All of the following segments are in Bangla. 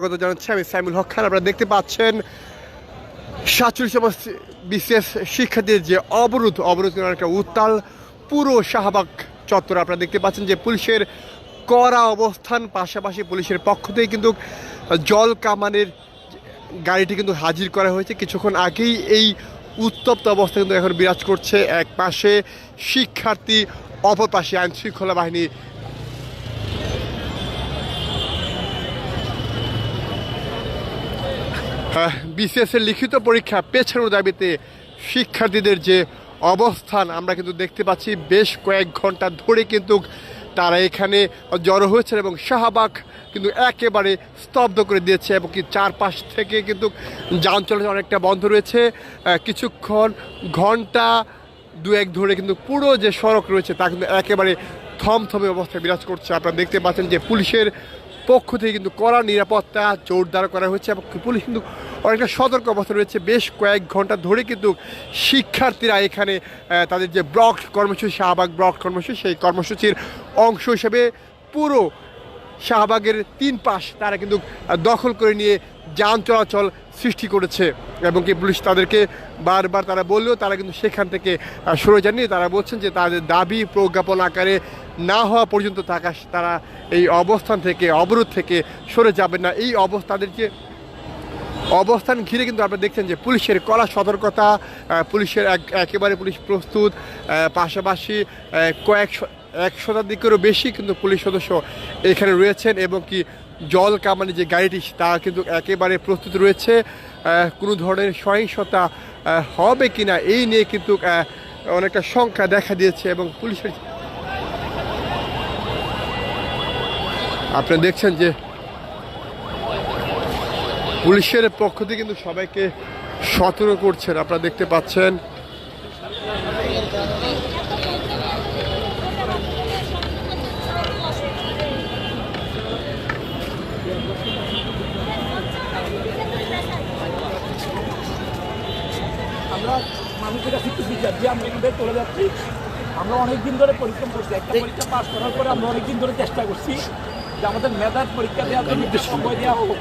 স্বাগত জানাচ্ছি আমি সাইমুল হক খান। আপনারা দেখতে পাচ্ছেন সাতচল্লিশতম বিশেষ শিক্ষার্থীদের যে অবরোধ অবরোধ একটা উত্তাল পুরো শাহবাগ চত্বর। আপনারা দেখতে পাচ্ছেন যে পুলিশের কড়া অবস্থান, পাশাপাশি পুলিশের পক্ষ থেকে কিন্তু জল কামানের গাড়িটি কিন্তু হাজির করা হয়েছে। কিছুক্ষণ আগেই এই উত্তপ্ত অবস্থা কিন্তু এখন বিরাজ করছে। এক পাশে শিক্ষার্থী, অপর পাশে আইন শৃঙ্খলা বাহিনী বিসিএস এর লিখিত পরীক্ষা পেছানোর দাবিতে শিক্ষার্থীদের যে অবস্থান, আমরা কিন্তু দেখতে পাচ্ছি বেশ কয়েক ঘণ্টা ধরে কিন্তু তারা এখানে জড়ো হয়েছে এবং শাহবাগ কিন্তু একেবারে স্তব্ধ করে দিয়েছে এবং কি চারপাশ থেকে কিন্তু যান চলাচল অনেকটা বন্ধ রয়েছে। কিছুক্ষণ, ঘণ্টা দু এক ধরে কিন্তু পুরো যে সড়ক রয়েছে তা কিন্তু একেবারে থমথমে অবস্থায় বিরাজ করছে। আপনারা দেখতে পাচ্ছেন যে পুলিশের পক্ষ থেকে কিন্তু কড়া নিরাপত্তা জোরদার করা হয়েছে এবং পুলিশ কিন্তু অনেকটা সতর্ক অবস্থা রয়েছে। বেশ কয়েক ঘণ্টা ধরে কিন্তু শিক্ষার্থীরা এখানে তাদের যে ব্লক কর্মসূচি, শাহবাগ ব্লক কর্মসূচি, সেই কর্মসূচির অংশ হিসেবে পুরো শাহবাগের তিন পাশ তারা কিন্তু দখল করে নিয়ে যান চলাচল সৃষ্টি করেছে এবং কি পুলিশ তাদেরকে বারবার তারা বললেও তারা কিন্তু সেখান থেকে সরে যাননি। তারা বলছেন যে তাদের দাবি প্রজ্ঞাপন আকারে না হওয়া পর্যন্ত থাকা তারা এই অবস্থান থেকে, অবরোধ থেকে সরে যাবেন না। এই অবস্থাদের যে অবস্থান ঘিরে কিন্তু আপনারা দেখছেন যে পুলিশের কড়া সতর্কতা পুলিশের এক- একেবারে পুলিশ প্রস্তুত পাশাপাশি কয়েক এক শতাধিকেরও বেশি কিন্তু পুলিশ সদস্য এখানে রয়েছেন এবং কি জল কামানি যে গাড়িটি, তা কিন্তু একেবারে প্রস্তুত রয়েছে। কোনো ধরনের সহিংসতা হবে কিনা, এই নিয়ে কিন্তু অনেকটা সংখ্যা দেখা দিয়েছে এবং পুলিশের আপনারা দেখছেন যে পুলিশের পক্ষ থেকে কিন্তু সবাইকে সতর্ক করছেন, আপনারা দেখতে পাচ্ছেন। আমরা মানুষের কাছে একটু বিচার আমরা এখান থেকে চলে যাচ্ছি। আমরা অনেক দিন ধরে পরিশ্রম করছি একটা পরীক্ষা পাস করার পরে আমরা অনেক দিন ধরে চেষ্টা করছি যে আমাদের মেধার পরীক্ষা দেওয়ার জন্য একটু সময় দেওয়া হোক।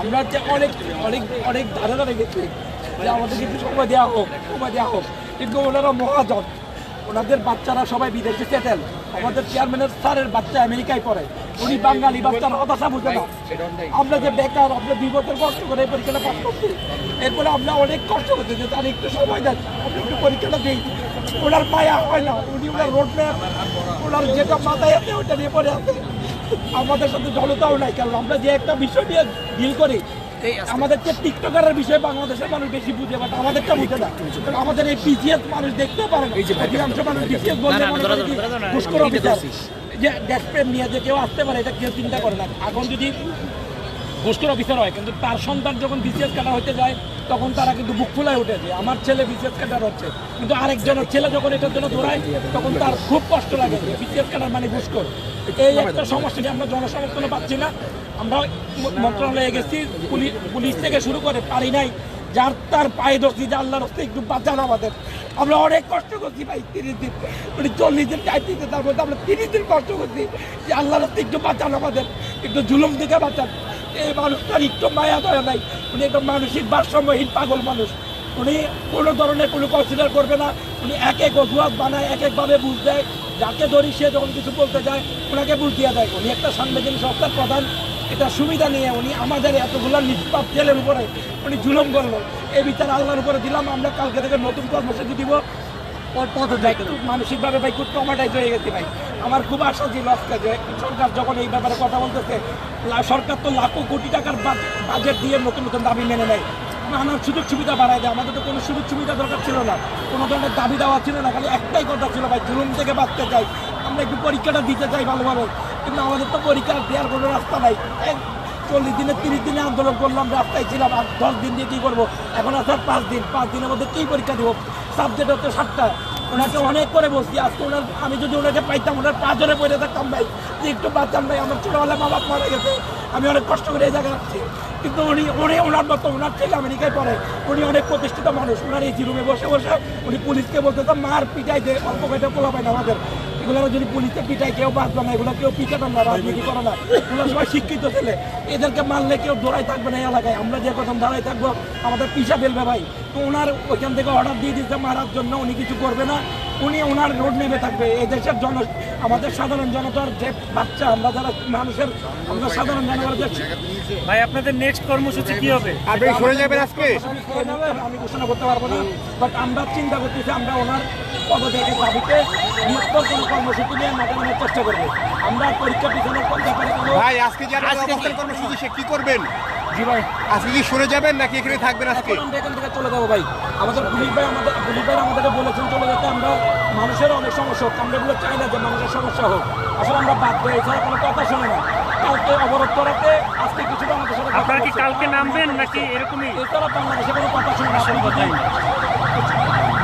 আমরা যে অনেক অনেক অনেক ধারণা রেখেছি যে আমাদের একটু সময় দেওয়া হোক সময় দেওয়া হোক। কিন্তু ওনারা মহাজন। ওনাদের বাচ্চারা সবাই বিদেশে সেটেল। আমাদের চেয়ারম্যানের স্যারের বাচ্চা আমেরিকায় পড়ে। উনি বাঙালি বাচ্চার হতাশা বুঝে না। আমরা যে বেকার, আমরা দুই বছর কষ্ট করে এই পরীক্ষাটা পাস করছি। এরপরে আমরা অনেক কষ্ট করছি যে তার একটু সময় দেন, আমরা একটু পরীক্ষাটা দিই। ওনার মায়া হয় না। উনি ওনার রোড ম্যাপ ওনার যেটা মাথায় আছে ওইটা নিয়ে পরে আছে। আমাদের সাথে জনতাও নাই, কারণ আমরা যে একটা বিষয় নিয়ে ডিল করি আমাদের যে টিকটকারের বিষয়ে বাংলাদেশের মানুষ বেশি বুঝে বাট আমাদেরটা বুঝে না। আমাদের এই পিজিএস মানুষ দেখতে পারে না। অধিকাংশ মানুষ পিজিএস বলতে মনে করে যে দেশপ্রেম নিয়ে যে কেউ আসতে পারে এটা কেউ চিন্তা করে না। এখন যদি ঘুষখোর অফিসার হয় কিন্তু তার সন্তান যখন বিসিএস কাটা হতে যায় তখন তারা কিন্তু বুক ফুলায় উঠে উঠেছে আমার ছেলে বিসিএস কাটার হচ্ছে। কিন্তু আরেকজনের ছেলে যখন এটার জন্য দৌড়ায় তখন তার খুব কষ্ট লাগে বিসিএস কাটার মানে ঘুষখোর এই একটা সমস্যা নিয়ে আমরা জনসমর্থনও পাচ্ছি না। আমরা মন্ত্রণালয়ে গেছি পুলিশ পুলিশ থেকে শুরু করে পারি নাই। যার তার পায়ে ধরছি যে আল্লাহর হস্তে একটু বাঁচান আমাদের। আমরা অনেক কষ্ট করছি ভাই তিরিশ দিন। উনি চল্লিশ দিন চার দিতে তার মধ্যে আমরা তিরিশ দিন কষ্ট করছি যে আল্লাহর হস্তে একটু বাঁচান আমাদের। একটু জুলুম থেকে বাঁচান। এই মানুষটার একটু মায়া দয়া নাই। উনি একটা মানসিক ভারসাম্যহীন পাগল মানুষ। উনি কোনো ধরনের কোনো কনসিডার করবে না। উনি এক এক অজুহাত বানায়, এক একভাবে বুঝ দেয়। যাকে ধরি সে যখন কিছু বলতে যায় ওনাকে বুঝ দিয়ে দেয়। উনি একটা সাংবিধানিক সংস্থার প্রধান। এটা সুবিধা নিয়ে উনি আমাদের এতগুলো নিষ্পাপ জেলের উপরে উনি জুলুম করল। এই বিচার আল্লাহর উপরে দিলাম। আমরা কালকে থেকে নতুন কর্মসূচি দিব। মানসিকভাবে ভাই, খুব টমাটাইজ হয়ে গেছি ভাই। আমার খুব আশা ছিল আজকে যে সরকার যখন এই ব্যাপারে কথা বলতেছে সরকার তো লাখো কোটি টাকার বাজ- বাজেট দিয়ে নতুন নতুন দাবি মেনে নেয়। নানান সুযোগ সুবিধা বাড়ায় দেয়। আমাদের তো কোনো সুযোগ সুবিধা দরকার ছিল না। কোনো ধরনের দাবি দেওয়া ছিল না। খালি একটাই কথা ছিল ভাই, জুলুম থেকে বাঁচতে চাই। আমরা একটু পরীক্ষাটা দিতে চাই ভালোভাবে। কিন্তু আমাদের তো পরীক্ষা দেওয়ার কোনো রাস্তা নাই। চল্লিশ দিনে, তিরিশ দিনে আন্দোলন করলাম, রাস্তায় ছিলাম। আর দশ দিন দিয়ে কী করব? এখন আর পাঁচ দিন। পাঁচ দিনের মধ্যে কী পরীক্ষা দেবো? সাবজেক্ট হচ্ছে সাতটা। ওনাকে অনেক করে বসছি আজকে ওনার আমি যদি ওনাকে পাইতাম, ওনার পাঁচজনে পড়ে থাকতাম ভাই। যে একটু বাঁচান ভাই, আমার ছোটোবেলা মা বাপ মারা গেছে। আমি অনেক কষ্ট করে এই জায়গায় আসছি। কিন্তু উনি উনি ওনার মতো ওনার ছেলে আমেরিকায় পড়ে। উনি অনেক প্রতিষ্ঠিত মানুষ। ওনার এই রুমে বসে বসে উনি পুলিশকে বলতে মার পিটাই যে অল্প কয়টা পোলা পায় না আমাদের। এগুলো যদি পুলিশে পিটায়, কেউ বাঁচবে না। এগুলো কেউ পিটাবে না, রাজনীতি করে না। এগুলো সবাই শিক্ষিত ছেলে। এদেরকে মারলে কেউ দৌড়াই থাকবে না এলাকায়। আমরা যে কথা দাঁড়াই থাকব, আমাদের পিছা ফেলবে ভাই। তো ওনার ওইখান থেকে অর্ডার দিয়ে দিতে মারার জন্য উনি কিছু করবে না। উনি ওনার রোড নেমে থাকবে। এই দেশের জন আমাদের সাধারণ জনতার যে বাচ্চা আমরা যারা মানুষের আমরা সাধারণ জনগণের যে ভাই আপনাদের নেক্সট কর্মসূচি কি হবে? আপনি সরে যাবেন আজকে? আমি ঘোষণা করতে পারব না বাট আমরা চিন্তা করতেছি আমরা ওনার পদত্যাগের দাবিতে বৃহত্তর কোনো কর্মসূচি নিয়ে মাঠে নামার চেষ্টা করব। আমরা পরীক্ষা পিছনের ব্যাপারে ভাই আজকে যারা অবস্থান কর্মসূচি সে কি করবেন? জি ভাই। আজকে কি সরে যাবেন নাকি এখানে থাকবেন আজকে? এখন আমরা এখান থেকে চলে যাব ভাই। আমাদের পুলিশ ভাই আমাদের পুলিশ ভাই আমাদেরকে বলেছেন চলে যেতে। আমরা মানুষের অনেক সমস্যা হোক আমরা এগুলো চাই না যে মানুষের সমস্যা হোক। আসলে আমরা বাধ্য এছাড়া কোনো কথা শুনে না। কালকে অবরোধ করাতে আজকে কিছুটা আমাদের সাথে আপনারা কি কালকে নামবেন নাকি এরকমই? এছাড়া বাংলাদেশে কোনো কথা শুনে না। আপনি যদি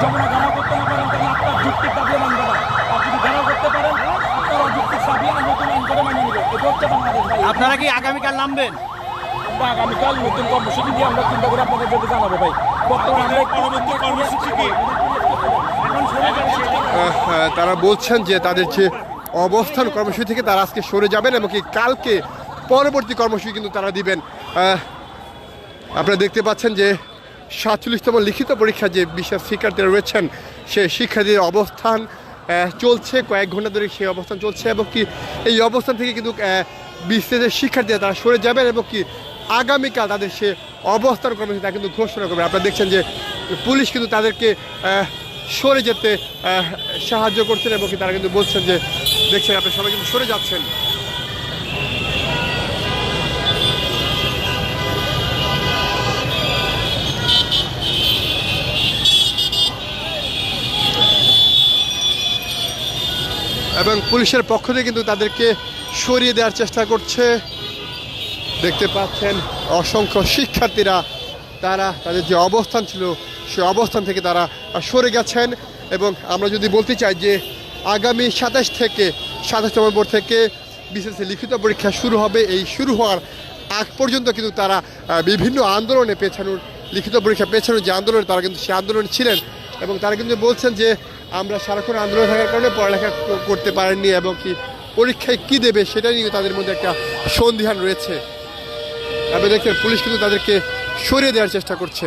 যমুনা ঘেরাও করতে না পারেন তাহলে আপনার দাবিও মানবে না। আর যদি ঘেরাও করতে পারেন আপনার অযুক্তির দাবি আইন করে মানিয়ে নেবে এটা হচ্ছে বাংলাদেশ আপনারা কি আগামীকাল নামবেন? আমরা আগামীকাল নতুন কর্মসূচি দিয়ে আমরা চিন্তা করে আপনাদের যদি জানাব ভাই। বর্তমানে পরবর্তী কর্মসূচি কি? আহ, আহ, তারা বলছেন যে তাদের যে অবস্থান কর্মসূচি থেকে তারা আজকে সরে যাবেন এবং কি কালকে পরবর্তী কর্মসূচি কিন্তু তারা দিবেন। আপনারা দেখতে পাচ্ছেন যে সাতচল্লিশতম লিখিত পরীক্ষা যে বিশেষ শিক্ষার্থীরা রয়েছেন সে শিক্ষার্থীর অবস্থান চলছে কয়েক ঘণ্টা ধরে সেই অবস্থান চলছে এবং কি এই অবস্থান থেকে কিন্তু বিশেষের শিক্ষার্থীরা তারা সরে যাবেন এবং কি আগামীকাল তাদের সে অবস্থান কর্মসূচি, তা কিন্তু ঘোষণা করবে। আপনারা দেখছেন যে পুলিশ কিন্তু তাদেরকে সরে যেতে সাহায্য করছেন এবং তারা কিন্তু বলছেন যে, দেখছেন আপনারা সবাই কিন্তু সরে যাচ্ছেন। এবং পুলিশের পক্ষ থেকে কিন্তু তাদেরকে সরিয়ে দেওয়ার চেষ্টা করছে। দেখতে পাচ্ছেন অসংখ্য শিক্ষার্থীরা, তারা, তাদের যে অবস্থান ছিল, সে অবস্থান থেকে তারা সরে গেছেন এবং আমরা যদি বলতে চাই যে আগামী সাতাশ থেকে সাতাশ নভেম্বর থেকে বিশেষ লিখিত পরীক্ষা শুরু হবে। এই শুরু হওয়ার আগ পর্যন্ত কিন্তু তারা বিভিন্ন আন্দোলনে পেছানোর, লিখিত পরীক্ষা পেছানোর যে আন্দোলন, তারা কিন্তু সে আন্দোলন ছিলেন এবং তারা কিন্তু বলছেন যে আমরা সারাক্ষণ আন্দোলন থাকার কারণে পড়ালেখা করতে পারেননি এবং কি পরীক্ষায় কি দেবে সেটা নিয়ে তাদের মধ্যে একটা সন্ধিহান রয়েছে। আপনি দেখছেন, পুলিশ কিন্তু তাদেরকে সরিয়ে দেওয়ার চেষ্টা করছে।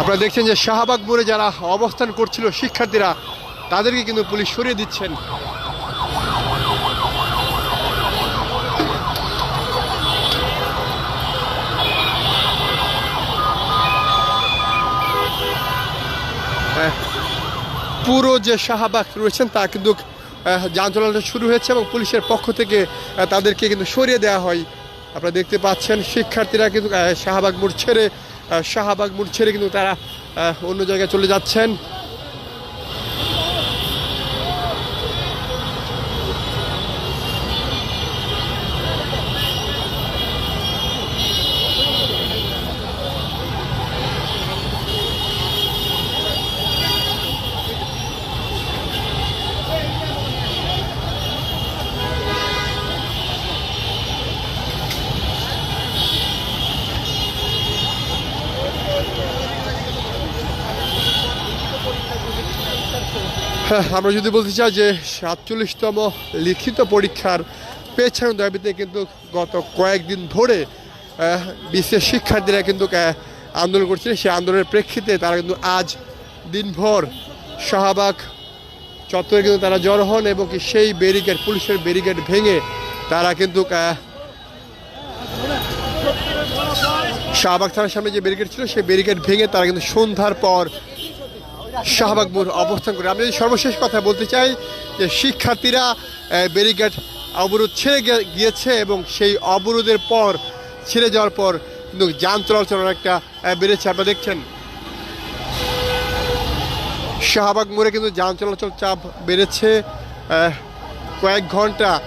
আপনারা দেখছেন যে শাহবাগ মোড়ে যারা অবস্থান করছিল শিক্ষার্থীরা, তাদেরকে কিন্তু পুলিশ সরিয়ে দিচ্ছেন। পুরো যে শাহবাগ রয়েছেন, তা কিন্তু যান চলাচল শুরু হয়েছে এবং পুলিশের পক্ষ থেকে তাদেরকে কিন্তু সরিয়ে দেওয়া হয়। আপনারা দেখতে পাচ্ছেন, শিক্ষার্থীরা কিন্তু শাহবাগ মোড় ছেড়ে শাহবাগ মোড় ছেড়ে কিন্তু তারা অন্য জায়গায় চলে যাচ্ছেন। আমরা যদি বলতে চাই যে সাতচল্লিশতম লিখিত পরীক্ষার পেছানোর দাবিতে কিন্তু গত কয়েকদিন ধরে বিশ্বের শিক্ষার্থীরা কিন্তু আন্দোলন করছিল। সেই আন্দোলনের প্রেক্ষিতে তারা কিন্তু আজ দিনভর শাহবাগ চত্বরে কিন্তু তারা জড়ো হন এবং সেই ব্যারিকেড, পুলিশের ব্যারিকেড ভেঙে তারা কিন্তু শাহবাগ থানার সামনে যে ব্যারিকেড ছিল, সেই ব্যারিকেড ভেঙে তারা কিন্তু সন্ধ্যার পর শাহবাগ মোড় অবস্থান করে। আমি যদি সর্বশেষ কথা বলতে চাই যে শিক্ষার্থীরা ব্যারিকেড অবরোধ ছেড়ে গিয়েছে এবং সেই অবরোধের পর ছেড়ে যাওয়ার পর কিন্তু যান চলাচল আহ, বেড়েছে। আপনারা দেখছেন? শাহবাগ মোড়ে কিন্তু যান চলাচল চাপ বেড়েছে। কয়েক ঘণ্টা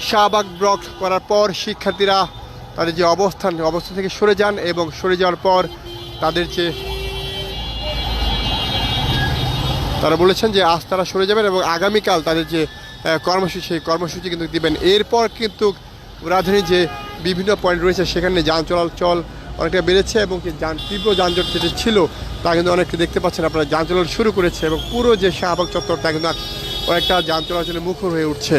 শাহবাগ ব্লক করার পর শিক্ষার্থীরা তাদের যে অবস্থান অবস্থান থেকে সরে যান এবং সরে যাওয়ার পর তাদের যে তারা বলেছেন যে আজ তারা সরে যাবেন এবং আগামীকাল তাদের যে কর্মসূচি, সেই কর্মসূচি কিন্তু দেবেন। এরপর কিন্তু রাজধানীর যে বিভিন্ন পয়েন্ট রয়েছে, সেখানে যান চলাচল অনেকটা বেড়েছে এবং যান, তীব্র যানজট যেটা ছিল, তা কিন্তু অনেকে দেখতে পাচ্ছেন। আপনারা যান চলাচল শুরু করেছে এবং পুরো যে শাহবাগ চত্বর তা কিন্তু অনেকটা যান চলাচলের মুখর হয়ে উঠছে।